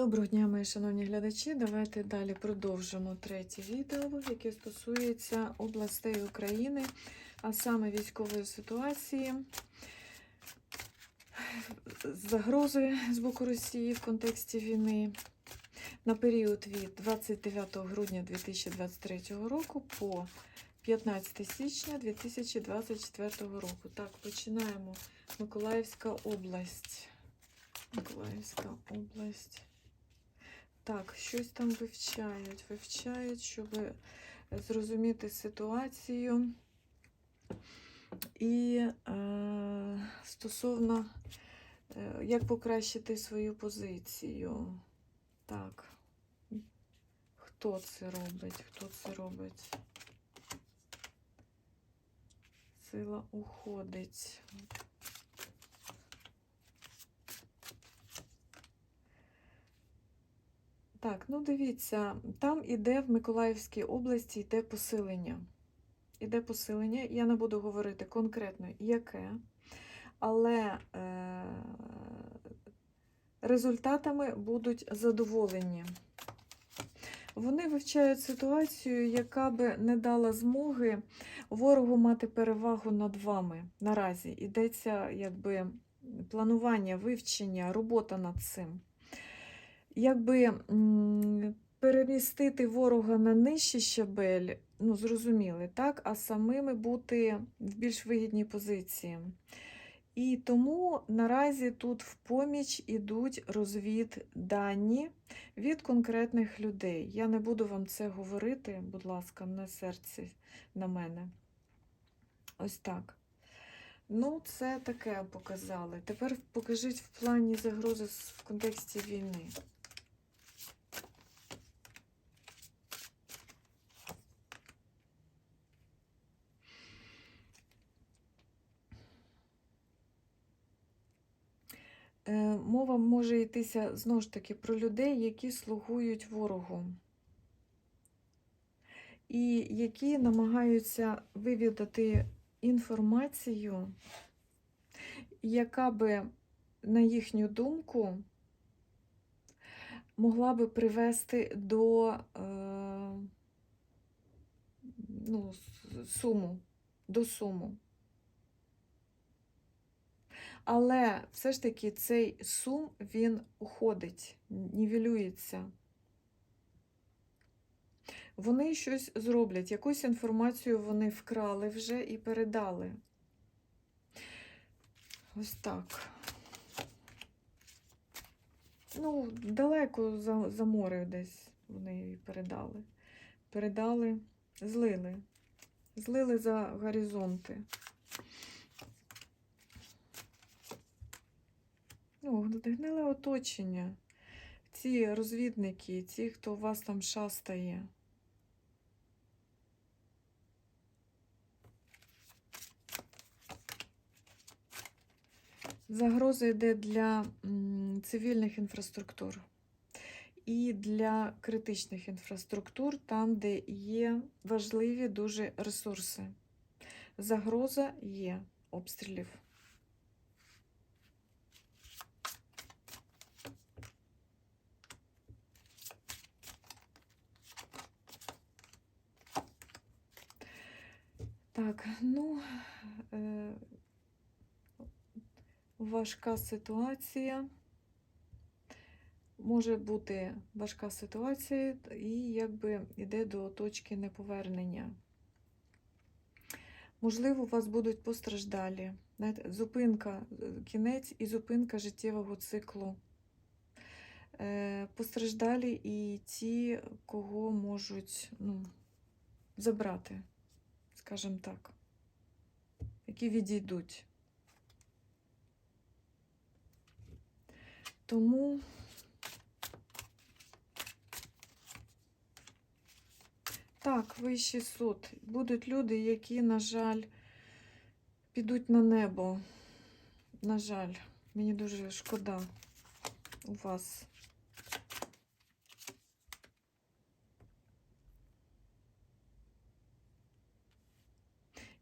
Доброго дня, мої шановні глядачі. Давайте далі продовжимо третє відео, яке стосується областей України, а саме військової ситуації, загрози з боку Росії в контексті війни на період від 29 грудня 2023 року по 15 січня 2024 року. Так, починаємо. Миколаївська область. Миколаївська область. Так, щось там вивчають. Вивчають, щоб зрозуміти ситуацію. І е, стосовно, е, як покращити свою позицію. Так. Хто це робить? Хто це робить? Сила уходить. Так, ну дивіться, там іде в Миколаївській області йде посилення. Іде посилення, я не буду говорити конкретно яке, але е, результатами будуть задоволені. Вони вивчають ситуацію, яка би не дала змоги ворогу мати перевагу над вами. Наразі йдеться якби планування, вивчення, робота над цим якби перемістити ворога на нижчий щабель, ну, зрозуміли, так, а самими бути в більш вигідній позиції. І тому наразі тут в поміч ідуть розвіддані від конкретних людей. Я не буду вам це говорити, будь ласка, на серці на мене. Ось так. Ну, це таке показали. Тепер покажіть в плані загрози в контексті війни. Мова може йтися знову ж таки про людей, які слугують ворогу, і які намагаються вивідати інформацію, яка би, на їхню думку, могла би привести до е, ну, суму, до суму. Але все ж таки цей сум, він уходить, нівелюється. Вони щось зроблять, якусь інформацію вони вкрали вже і передали. Ось так. Ну, далеко за, за море десь вони її передали. Передали, злили. Злили за горизонти. Ну, гниле оточення. Ці розвідники, ті, хто у вас там шастає. Загроза йде для цивільних інфраструктур і для критичних інфраструктур, там, де є важливі дуже ресурси. Загроза є обстрілів. Так, ну, е, важка ситуація. Може бути важка ситуація і якби йде до точки неповернення. Можливо, у вас будуть постраждалі. Зупинка, кінець і зупинка життєвого циклу. Е, Постраждалі і ті, кого можуть ну, забрати, скажімо так, які відійдуть. Тому так, вищий суд. Будуть люди, які, на жаль, підуть на небо. На жаль, мені дуже шкода у вас.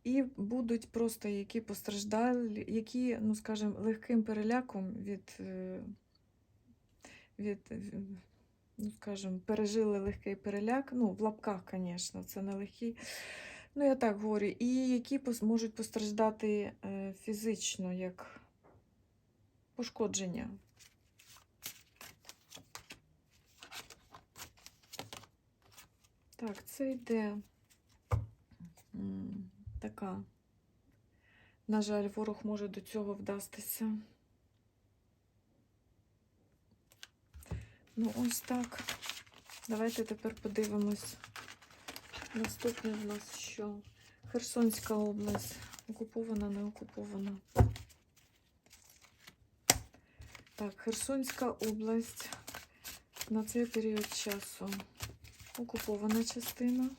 І будуть просто які постраждалі, які, ну скажімо, легким переляком від, е, від, ну, скажімо, пережили легкий переляк. Ну, в лапках, звісно, це не легкий. Ну, я так говорю, і які можуть постраждати е, фізично, як пошкодження. Так, це йде така. На жаль, ворог може до цього вдастися. Ну, ось так. Давайте тепер подивимось. Наступне в нас що? Херсонська область. Окупована, не окупована. Так, Херсонська область на цей період часу. Окупована частина.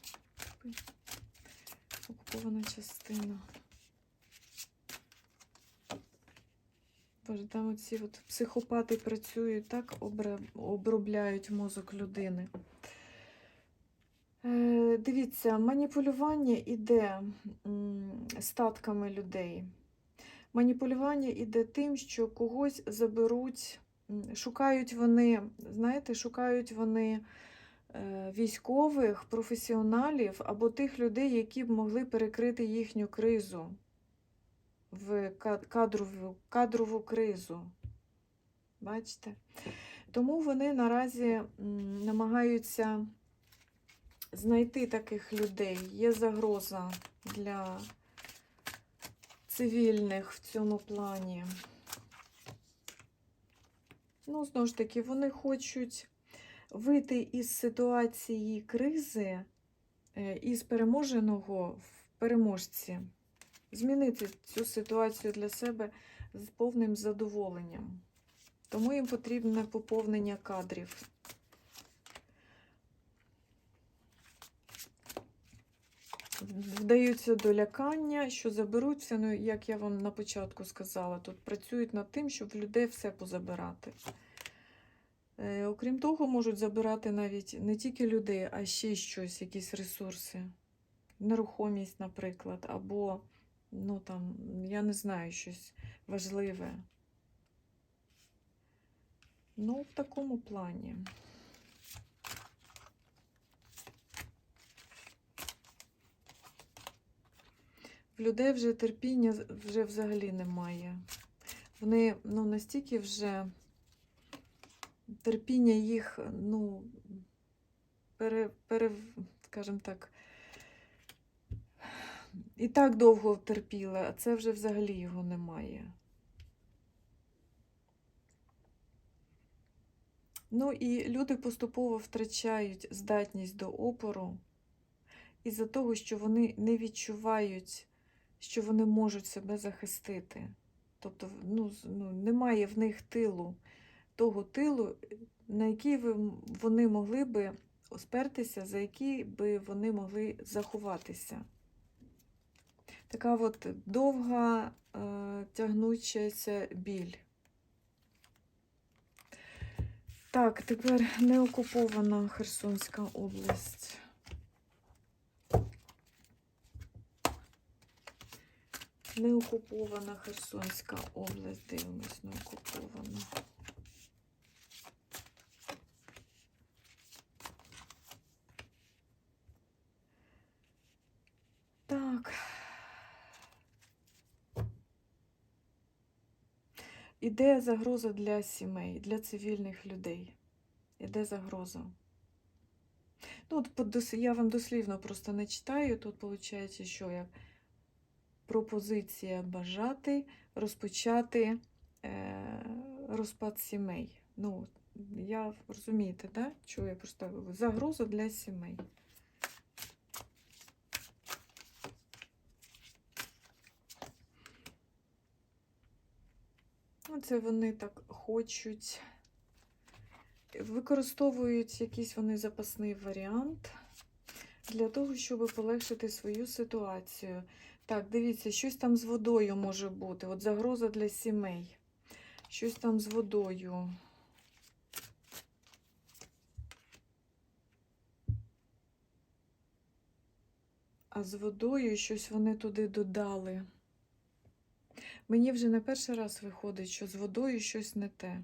Окупована частина. Боже, там оці от психопати працюють, так обробляють мозок людини. Е, дивіться, маніпулювання іде статками людей. Маніпулювання іде тим, що когось заберуть, шукають вони, знаєте, шукають вони військових, професіоналів або тих людей, які б могли перекрити їхню кризу в кадрову, кадрову кризу. Бачите? Тому вони наразі намагаються знайти таких людей. Є загроза для цивільних в цьому плані. Ну, знову ж таки, вони хочуть вийти із ситуації кризи, е, із переможеного в переможці, змінити цю ситуацію для себе з повним задоволенням. Тому їм потрібне поповнення кадрів. Вдаються до лякання, що заберуть все, ну, як я вам на початку сказала, тут працюють над тим, щоб людей все позабирати. Е, окрім того, можуть забирати навіть не тільки людей, а ще щось, якісь ресурси. Нерухомість, наприклад, або, ну там, я не знаю, щось важливе. Ну, в такому плані. В людей вже терпіння вже взагалі немає. Вони ну, настільки вже терпіння їх, ну, пере, пере, скажімо так, і так довго терпіли, а це вже взагалі його немає. Ну і люди поступово втрачають здатність до опору із-за того, що вони не відчувають, що вони можуть себе захистити. Тобто ну, ну, немає в них тилу, того тилу, на який вони могли би спертися, за який би вони могли заховатися. Така от довга, е, тягнучася біль. Так, тепер неокупована Херсонська область. Неокупована Херсонська область. Дивимось, неокупована. Так. Іде загроза для сімей, для цивільних людей. Іде загроза. Ну, от я вам дослівно просто не читаю. Тут виходить, що як пропозиція бажати розпочати е, розпад сімей. Ну, я розумієте, да? Що я просто загроза для сімей. Оце вони так хочуть. Використовують якийсь вони запасний варіант для того, щоб полегшити свою ситуацію. Так, дивіться, щось там з водою може бути. От загроза для сімей. Щось там з водою. А з водою щось вони туди додали. Мені вже не перший раз виходить, що з водою щось не те.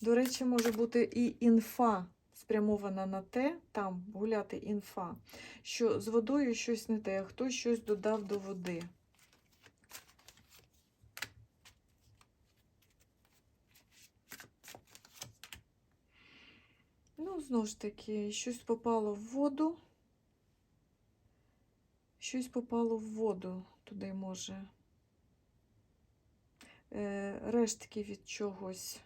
До речі, може бути і інфа спрямована на те, там гуляти інфа, що з водою щось не те, а хтось щось додав до води. Ну, знову ж таки, щось попало в воду. Щось попало в воду туди може. Е, рештки від чогось.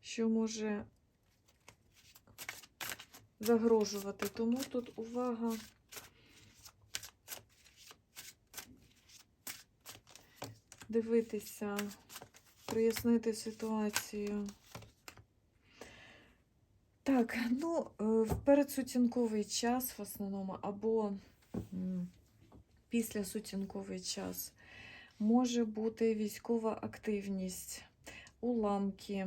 Що може загрожувати. Тому тут увага. Дивитися, прояснити ситуацію. Так, ну, е, в передсутінковий час в основному, або післясутінковий час може бути військова активність, уламки,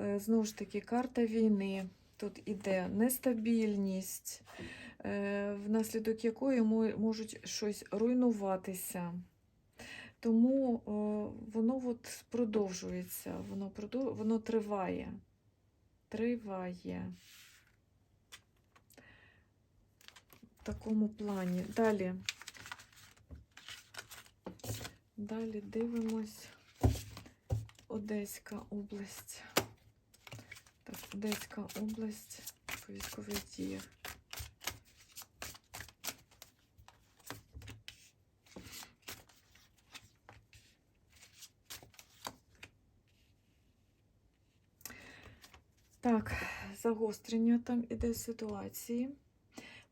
е, знову ж таки, карта війни. Тут іде нестабільність, е, внаслідок якої можуть щось руйнуватися. Тому воно от продовжується, воно, воно триває. Триває. В такому плані. Далі. Далі дивимось. Одеська область. Так, Одеська область по військових діях. Так, загострення там іде ситуації,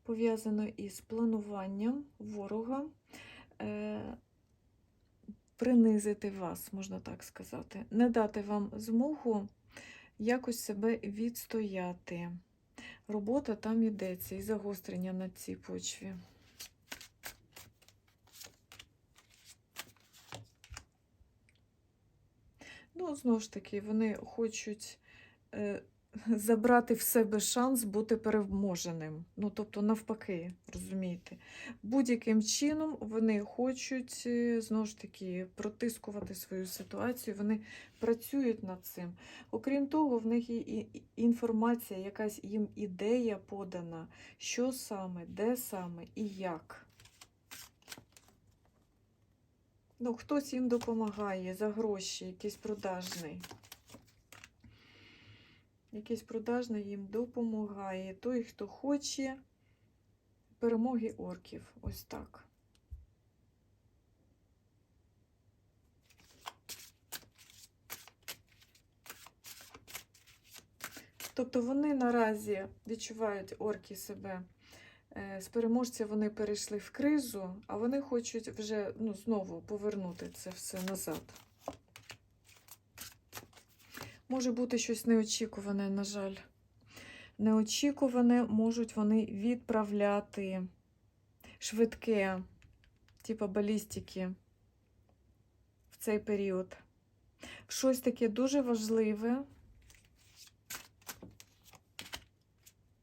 пов'язано із плануванням ворога е, принизити вас, можна так сказати, не дати вам змогу якось себе відстояти. Робота там йдеться і загострення на цій почві. Ну, знову ж таки, вони хочуть е, забрати в себе шанс бути переможеним. Ну, тобто, навпаки, розумієте, будь-яким чином вони хочуть е, знову ж таки протискувати свою ситуацію, вони працюють над цим. Окрім того, в них є інформація, якась їм ідея подана, що саме, де саме і як. Ну, хтось їм допомагає за гроші, якийсь продажний. Якийсь продажний їм допомагає. Той, хто хоче перемоги орків. Ось так. Тобто вони наразі відчувають орки себе. е, З переможця вони перейшли в кризу, а вони хочуть вже ну, знову повернути це все назад. Може бути щось неочікуване, на жаль. Неочікуване можуть вони відправляти швидке, типу балістики в цей період. Щось таке дуже важливе.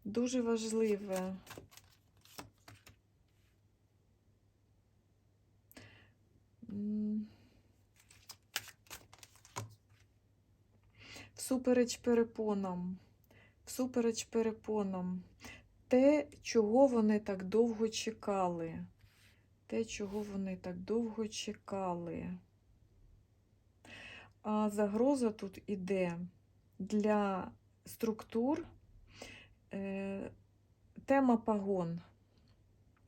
Дуже важливе. М. Всупереч перепонам, всупереч перепонам, те, чого вони так довго чекали. Те, чого вони так довго чекали. А загроза тут іде для структур. Е, тема погон.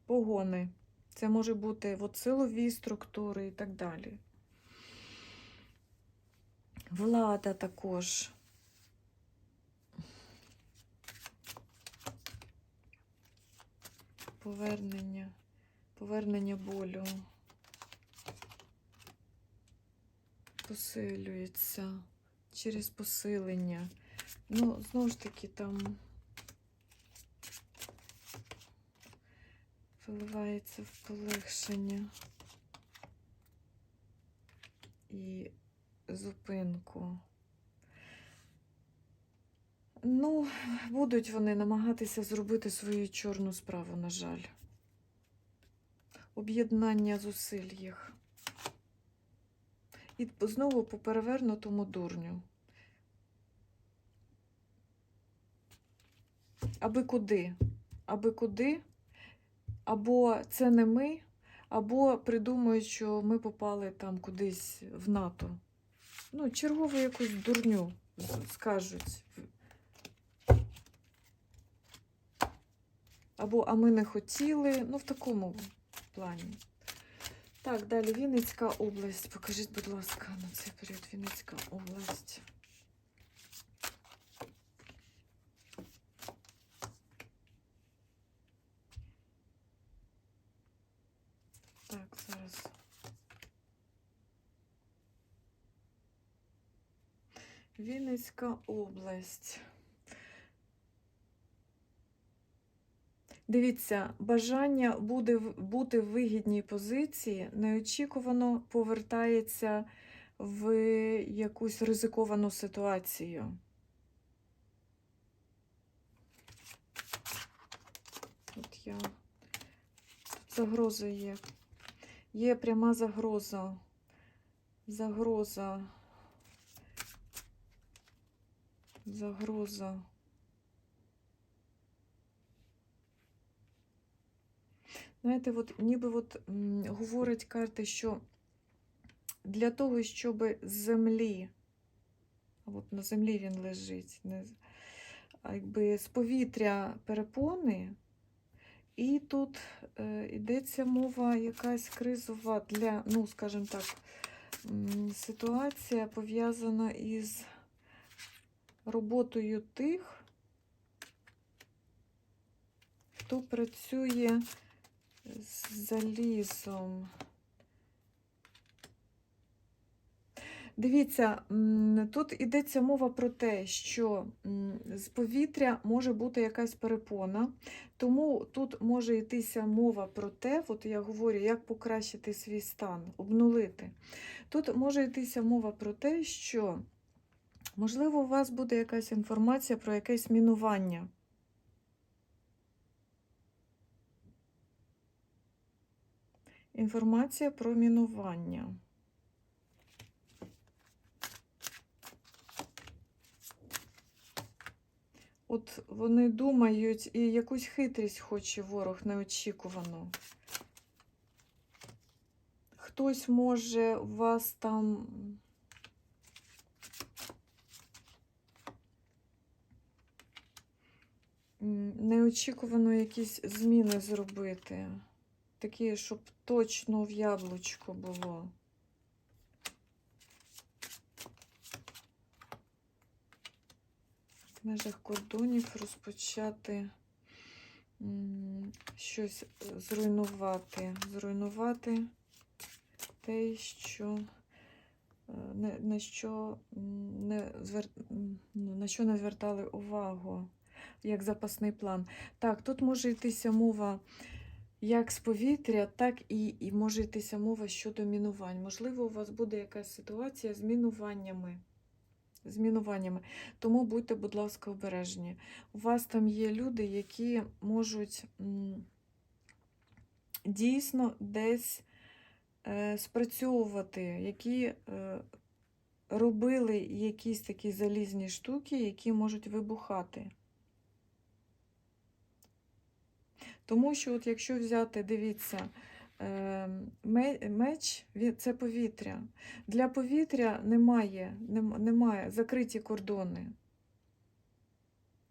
Погони. Це може бути от силові структури і так далі. Влада також. Повернення, повернення болю. Посилюється через посилення. Ну, знову ж таки, там виливається в полегшення і зупинку. Ну, будуть вони намагатися зробити свою чорну справу, на жаль. Об'єднання зусиль їх. І знову по перевернутому дурню. Аби куди? Аби куди? Або це не ми, або придумають, що ми попали там кудись в НАТО. Ну, чергову якусь дурню скажуть. Або а ми не хотіли. Ну, в такому плані. Так, далі Вінницька область. Покажіть, будь ласка, на цей період Вінницька область. Так, зараз. Вінницька область. Дивіться, бажання буде бути в вигідній позиції неочікувано повертається в якусь ризиковану ситуацію. От я загроза є. Є пряма загроза. Загроза. Загроза. Знаєте, от ніби от, говорить карти, що для того, щоб з землі, от на землі він лежить, не, якби з повітря перепони, і тут е, йдеться мова якась кризова для, ну, скажімо так, ситуація пов'язана із роботою тих, хто працює з залізом. Дивіться, тут йдеться мова про те, що з повітря може бути якась перепона, тому тут може йтися мова про те, от я говорю, як покращити свій стан, обнулити. Тут може йтися мова про те, що, можливо, у вас буде якась інформація про якесь мінування. Інформація про мінування. От вони думають, і якусь хитрість хоче ворог неочікувану. Хтось може вас там. Неочікувано якісь зміни зробити. Такі, щоб точно в яблучко було. В межах кордонів розпочати щось е, зруйнувати. Зруйнувати те, що е, на що не звер... ну, на що не звертали увагу, як запасний план. Так, тут може йтися мова як з повітря, так і, і може йтися мова щодо мінувань. Можливо, у вас буде якась ситуація з мінуваннями. З мінуваннями. Тому будьте, будь ласка, обережні. У вас там є люди, які можуть дійсно десь е, спрацьовувати, які е, робили якісь такі залізні штуки, які можуть вибухати. Тому що, от якщо взяти, дивіться, е, меч це повітря. Для повітря немає, немає закриті кордони.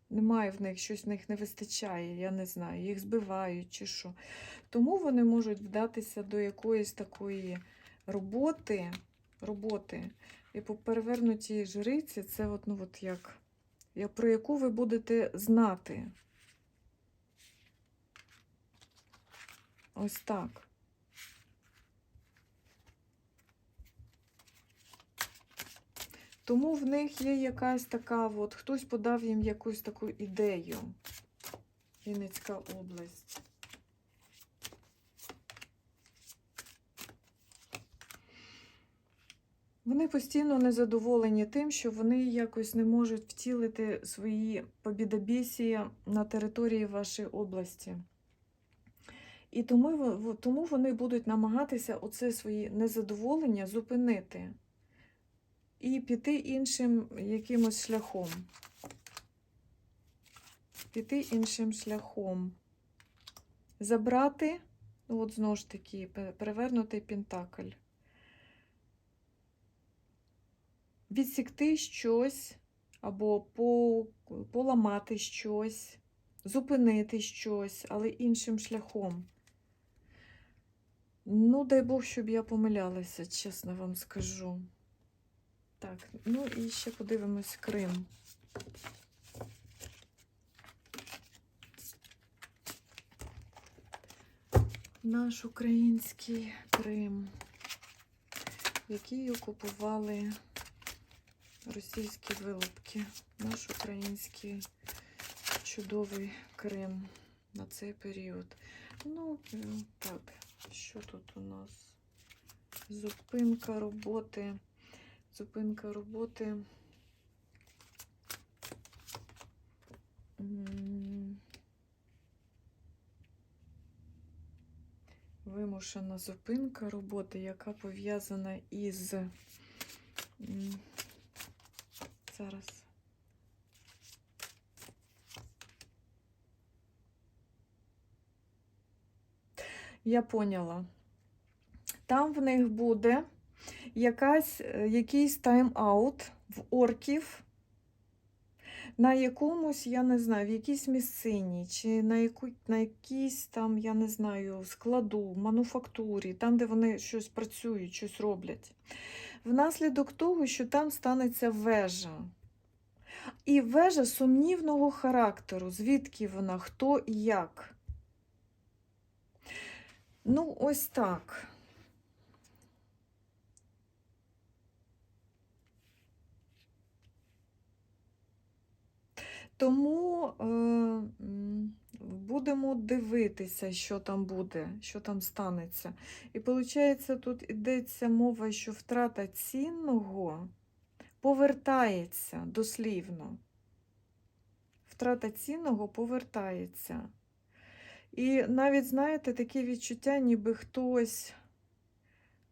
Немає в них, щось в них не вистачає, я не знаю, їх збивають чи що. Тому вони можуть вдатися до якоїсь такої роботи, роботи. І по перевернутій жриці це от, ну, от як, як, про яку ви будете знати. Ось так. Тому в них є якась така, от, хтось подав їм якусь таку ідею. Вінницька область. Вони постійно незадоволені тим, що вони якось не можуть втілити свої побідобєсія на території вашої області. І тому, тому вони будуть намагатися оце свої незадоволення зупинити. і піти іншим якимось шляхом. Піти іншим шляхом. Забрати, ну от знову ж таки, пе- перевернутий пентакль. Відсікти щось або поламати щось, зупинити щось, але іншим шляхом. Ну, дай Бог, щоб я помилялася, чесно вам скажу. Так, ну і ще подивимось Крим. Наш український Крим, який окупували російські вилупки. Наш український чудовий Крим на цей період. Ну, е, так, що тут у нас? Зупинка роботи. Зупинка роботи. Вимушена зупинка роботи, яка пов'язана із. Зараз. Я поняла. Там в них буде якась, е, якийсь тайм-аут в орків на якомусь, я не знаю, в якійсь місцині, чи на, яку, на якійсь там, я не знаю, складу, мануфактурі, там, де вони щось працюють, щось роблять. Внаслідок того, що там станеться вежа. І вежа сумнівного характеру, звідки вона, хто і як. Ну, ось так. Тому е, будемо дивитися, що там буде, що там станеться. І виходить, тут йдеться мова, що втрата цінного повертається дослівно. Втрата цінного повертається. І навіть, знаєте, таке відчуття, ніби хтось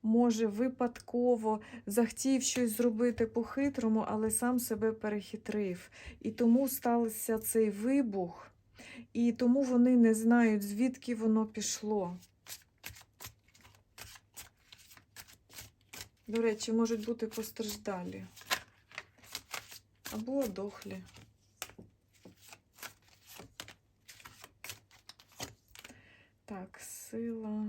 може випадково захотів щось зробити по-хитрому, але сам себе перехитрив. І тому стався цей вибух, і тому вони не знають, звідки воно пішло. До речі, можуть бути постраждалі або одохлі. Так, сила.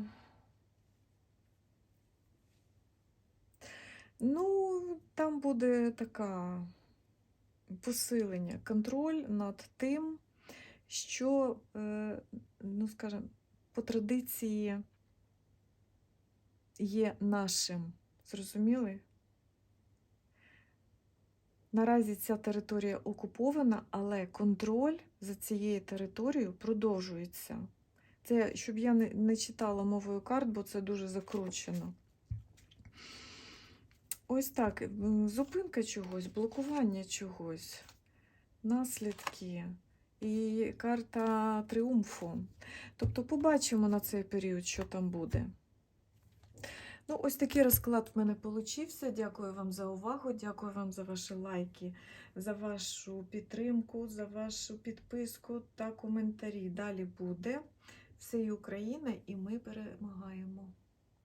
Ну, там буде така посилення, контроль над тим, що, е, ну, скажімо, по традиції є нашим. Зрозуміли? Наразі ця територія окупована, але контроль за цією територією продовжується. Це щоб я не, не читала мовою карт, бо це дуже закручено. Ось так. Зупинка чогось, блокування чогось, наслідки і карта тріумфу. Тобто побачимо на цей період, що там буде. Ну, ось такий розклад в мене получився. Дякую вам за увагу, дякую вам за ваші лайки, за вашу підтримку, за вашу підписку та коментарі. Далі буде все Україна, і ми перемагаємо.